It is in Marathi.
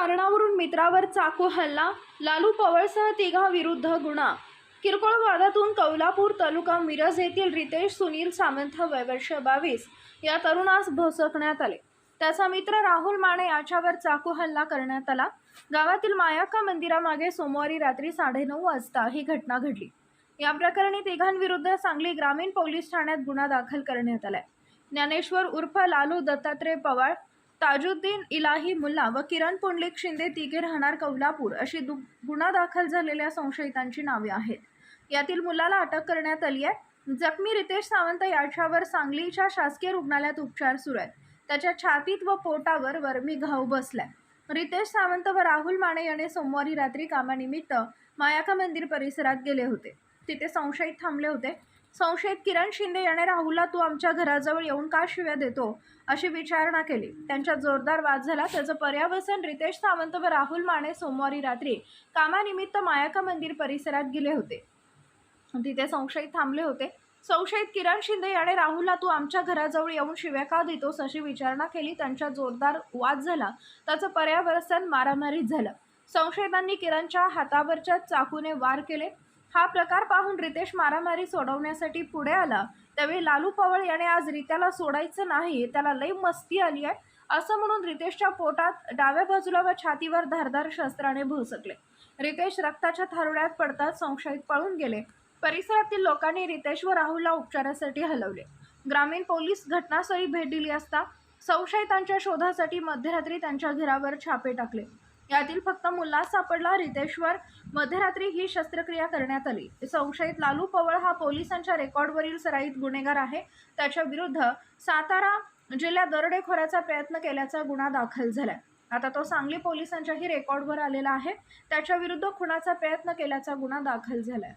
कारणावरून मित्रावर चाकू हल्ला लालू पवळसह तिघा विरुद्ध गुन्हा. किरकोळ वादातून कौलापूर तालुका मिरज येथील रितेश सुनील सामंत वय वर्ष बावीस या तरुणास भोसकण्यात आले. त्याचा मित्र राहुल माने याच्यावर चाकू हल्ला करण्यात आला. गावातील मायाका मंदिरामागे सोमवारी रात्री साडेनऊ वाजता ही घटना घडली. या प्रकरणी तिघांविरुद्ध सांगली ग्रामीण पोलीस ठाण्यात गुन्हा दाखल करण्यात आलाय. ज्ञानेश्वर उर्फ लालू दत्तात्रय पवार ताजुद्दीन इलाही मुल्ला व किरण पुंडलिक शिंदे तिघे राहणार कौलापूर अशी दु गुन्हा दाखल झालेल्या संशयितांची नावे आहेत. यातील मुलाला अटक करण्यात आली आहे. जखमी रितेश सावंत याच्यावर सांगलीच्या शासकीय रुग्णालयात उपचार सुरू आहेत. त्याच्या छातीत व पोटावर वर्मी घाव बसलाय. रितेश सावंत व राहुल माने याने सोमवारी रात्री कामानिमित्त मायाका मंदिर परिसरात गेले होते. तिथे संशयित थांबले होते. संशयित किरण शिंदे याने राहुलला तू आमच्या घराजवळ येऊन का शिव्या देतो? अशी विचारणा केली. त्यांच्यात जोरदार वाद झाला. त्याचं पर्यावसन रितेश सावंत व राहुल माने सोमवारी रात्री कामानिमित्त मायाका मंदिर परिसरात गेले होते. तिथे संशयित थांबले होते. संशयित किरण शिंदे याने राहुलला तू आमच्या घराजवळ येऊन शिव्या का देतोस? अशी विचारणा केली. त्यांच्या जोरदार वाद झाला. त्याचं पर्यावसन मारामारीत झालं. संशयितांनी किरणच्या हातावरच्या चाकूने वार केले. हा प्रकार पाहून रितेश मारामारी सोडवण्यासाठी पुढे आला. त्यावेळी लालू पवळ याने आज रित्याला सोडायचं नाही त्याला लई मस्ती आली आहे असं म्हणून रितेशच्या पोटात डाव्या बाजूला व छातीवर धारदार शस्त्राने भोसकले. रितेश रक्ताच्या थारोड्यात पडताच संशयित पळून गेले. परिसरातील लोकांनी रितेश व राहुलला उपचारासाठी हलवले. ग्रामीण पोलीस घटनास्थळी भेट दिली असता संशयितांच्या शोधासाठी मध्यरात्री त्यांच्या घरावर छापे टाकले. यातील फक्त मुल्ला सापडला रितेशवर. मध्यरात्री ही शस्त्रक्रिया करण्यात आली. संशयित लालू पवळ हा पोलिसांच्या रेकॉर्डवरील सराईत गुन्हेगार आहे. त्याच्या विरुद्ध सातारा जिल्ह्यात दरोडेखोराचा प्रयत्न केल्याचा गुन्हा दाखल झाला आता तो सांगली पोलिसांच्याही रेकॉर्डवर आलेला आहे. त्याच्या विरुद्ध खुनाचा प्रयत्न केल्याचा गुन्हा दाखल झालाय.